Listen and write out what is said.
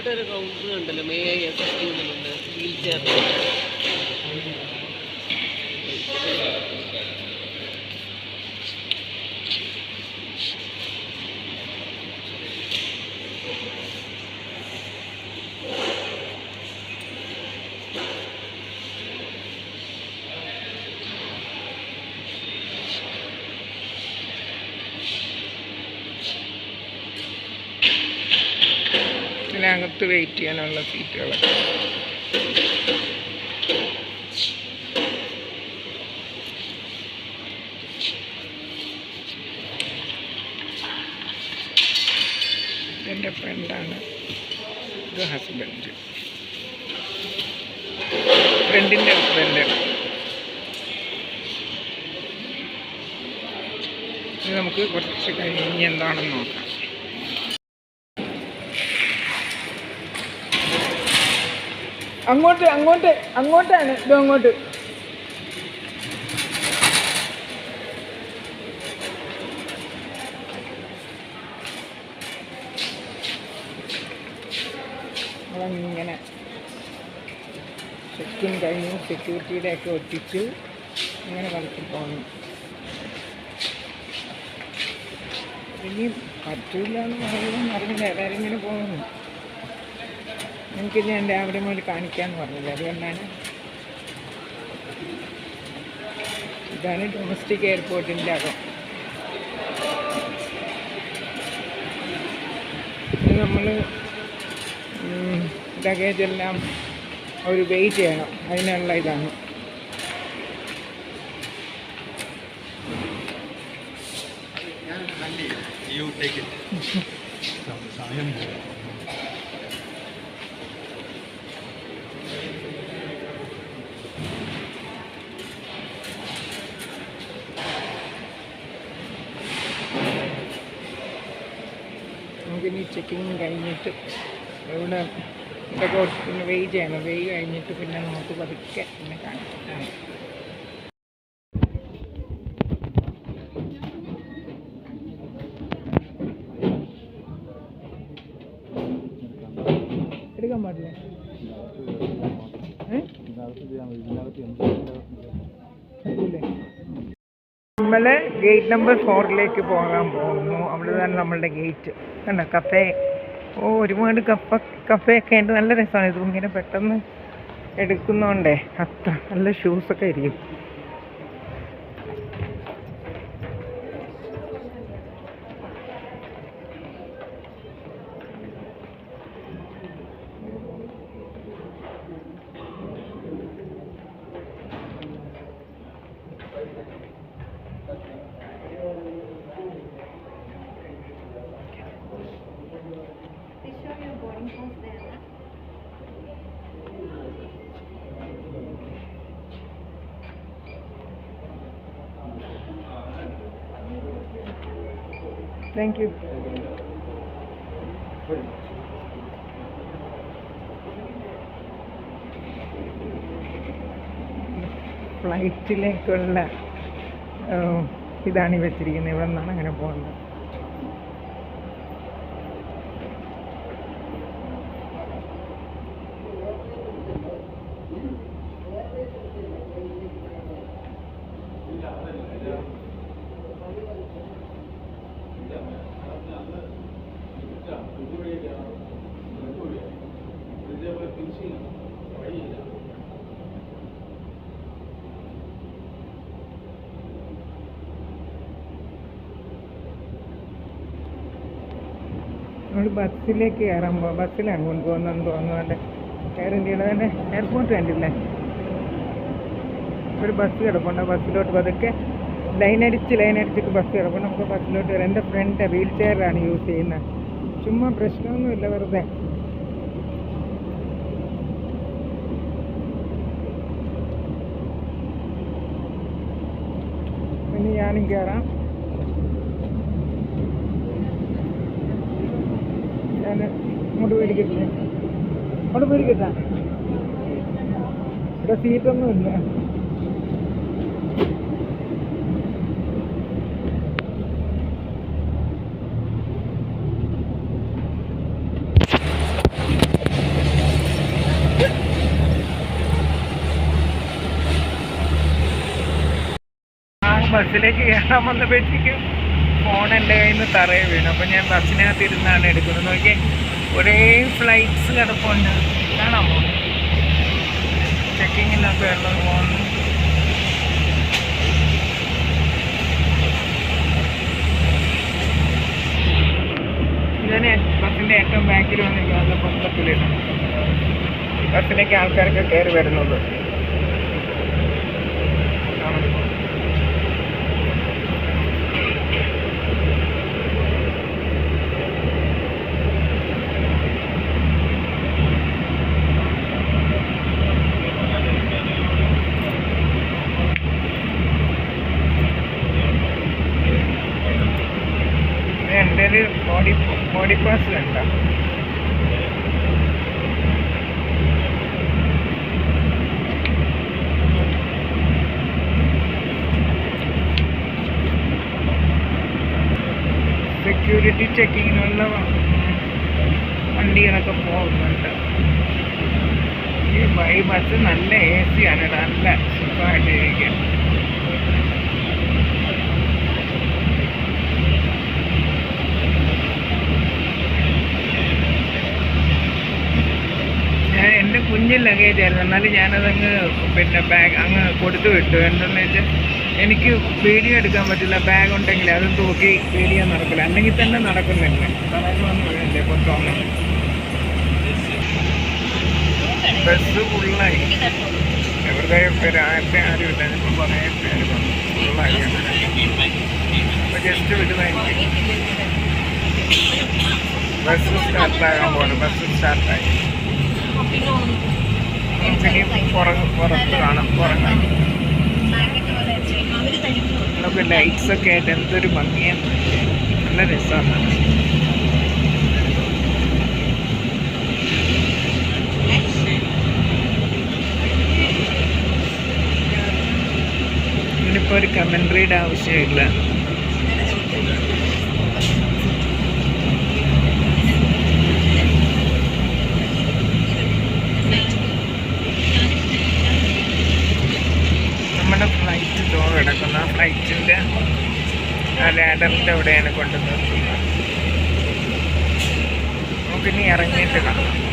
ഇവിടെ ഒരു കൗണ്ടർ ഉണ്ടല്ലോ മേ ഐ അസിസ്റ്റ് എന്നുണ്ട് വീൽ ചെയർ ഇതിനകത്ത് വെയിറ്റ് ചെയ്യാനുള്ള സീറ്റുകളൊക്കെ എന്റെ ഫ്രണ്ടാണ് ഇത് ഹസ്ബൻഡ് ഫ്രണ്ടിന്റെ ഹസ്ബൻഡ് നമുക്ക് കുറച്ച് കഴിഞ്ഞ് എന്താണെന്ന് നോക്കാം. അങ്ങോട്ട് അങ്ങോട്ട് അങ്ങോട്ടാണ്. ഇത് അങ്ങോട്ട്. ഇങ്ങനെ ചെക്കിൻ കഴിഞ്ഞു. സെക്യൂരിറ്റിയുടെ ഒക്കെ ഒട്ടിച്ച്. ഇങ്ങനെ കളിച്ചു പോകുന്നു ഇനി പറ്റില്ല എന്ന് പറയുമ്പോൾ അറിയില്ല. ഏതായാലും ഇങ്ങനെ പോകുന്നു? എനിക്ക് എന്റെ അവിടെ മുതൽ കാണിക്കാമെന്ന് പറഞ്ഞില്ല? അതുകൊണ്ടാണ്. ഇതാണ് ഡൊമസ്റ്റിക് എയർപോർട്ടിന്റെ അകം. നമ്മൾ ലഗേജ് എല്ലാം അവർ വെയിറ്റ് ചെയ്യണം. അതിനുള്ള ഇതാണ്. You ചെക്കിങ് കഴിഞ്ഞിട്ട് ഇവിടെ ഇതൊക്കെ പിന്നെ വെയ് ചെയ്യണം. വെയ് കഴിഞ്ഞിട്ട് പിന്നെ നമുക്ക് പതുക്കെ പിന്നെ കാണിക്കാം എടുക്കാൻ പാടില്ലേ? ഏ? നമ്മൾ ഗേറ്റ് നമ്പർ ഫോറിലേക്ക് പോകാൻ പോകുന്നു. അവിടെ തന്നെ നമ്മളുടെ ഗേറ്റ് കണ്ടോ? കഫേ ഓ ഒരുപാട് കഫ കഫേ ഒക്കെ ഉണ്ട് നല്ല രസമാണ്. ഇത് ഇങ്ങനെ പെട്ടെന്ന് എടുക്കുന്നോണ്ടേ അത്ര നല്ല ഷൂസൊക്കെ ആയിരിക്കും. താങ്ക് യു ഫ്ലൈറ്റിലേക്കുള്ള ഇതാണ് ഈ വെച്ചിരിക്കുന്നത് ഇവിടെ നിന്നാണ് അങ്ങനെ പോകുന്നത്. നമ്മൾ ബസ്സിലേക്ക് കയറുമ്പോൾ ബസ്സിലാണ് കൊണ്ടുപോകുന്നതെന്ന് തോന്നുന്നുണ്ട് എയർ ഇന്ത്യയുടെ തന്നെ എയർപോർട്ട് കണ്ടില്ലേ? ഒരു ബസ് കിടപ്പുണ്ട് ബസ്സിലോട്ട് പതുക്കെ ലൈൻ അടിച്ച് ലൈൻ അടിച്ചിട്ട് ബസ് കിടപ്പുണ്ട്. നമുക്ക് ബസ്സിലോട്ട് കയറാം എന്റെ ഫ്രണ്ട് വീൽ ചെയറാണ് യൂസ് ചെയ്യുന്നത്. ചുമ്മാ പ്രശ്നമൊന്നുമില്ല വെറുതെ ഇനി ഞാനും കയറാം ഞാൻ ഇങ്ങോട്ട് പേടിക്കട്ടില്ലേ അങ്ങോട്ട് പേടിക്കട്ടാ ഇവിടെ സീറ്റൊന്നും ഇല്ല ബസ്സിലേക്ക് കയറാൻ വന്നപ്പോഴത്തേക്കും ഫോൺ എന്റെ കയ്യിൽ നിന്ന് തറയെ വീണു. അപ്പം ഞാൻ ബസ്സിനകത്ത് ഇരുന്നാണ് എടുക്കുന്നത്. നോക്കിയാൽ ഒരേ ഫ്ലൈറ്റ്സ് കിടപ്പുണ്ട്. കാണാമോ? ചെക്കിങ്ങിനൊക്കെ ഉള്ളത് പോകുന്നു ഇതന്നെ ബസ്സിന്റെ ഏറ്റവും ബാക്കിൽ വന്നിരിക്കുന്നത് പുസ്തകത്തിലിരുന്നു ബസ്സിലേക്ക് ആൾക്കാരൊക്കെ കയറി വരുന്നത്. സെക്യൂരിറ്റി ചെക്കിങ്ങിനുള്ള വണ്ടികളൊക്കെ പോകുന്നുണ്ട്. ഈ ബൈ ബസ് നല്ല എ സി ആണ് നല്ല സുഖമായിട്ട് എന്റെ ലഗേജ് ആയിരുന്നു എന്നാലും ഞാനതങ്ങ് പിന്നെ ബാഗ് അങ്ങ് കൊടുത്തു വിട്ടു. എന്തെന്ന് വെച്ചാൽ എനിക്ക് വീഡിയോ എടുക്കാൻ പറ്റില്ല. ബാഗ് ഉണ്ടെങ്കിൽ അത് തൂക്കി വീഡിയോ നടക്കില്ല. അല്ലെങ്കിൽ തന്നെ നടക്കുന്നില്ല. ബസ് ഫുള്ളായി എവിടെ പേര് ആരുടെ ആരുമില്ല ഇപ്പം കുറേ പേര് ഫുള്ളായി അപ്പോൾ ജസ്റ്റ് വിടുന്നതായിരിക്കും. ബസ് സ്റ്റാർട്ടാകാൻ പോകണം ബസ് സ്റ്റാർട്ടായി പുറത്ത് കാണാം പുറങ്ങാം നമുക്ക് ലൈറ്റ്സ് ഒക്കെ ആയിട്ട് എന്തൊരു ഭംഗിയാണ് നല്ല രസമാണ് ഇതിനിപ്പോൾ ഒരു കമൻട്രിയുടെ ആവശ്യമില്ല. ലാഡറിന്റെ അവിടെയാണ് കൊണ്ടുവന്നത്. നമുക്കിനി ഇറങ്ങിയിട്ട് കാണാം.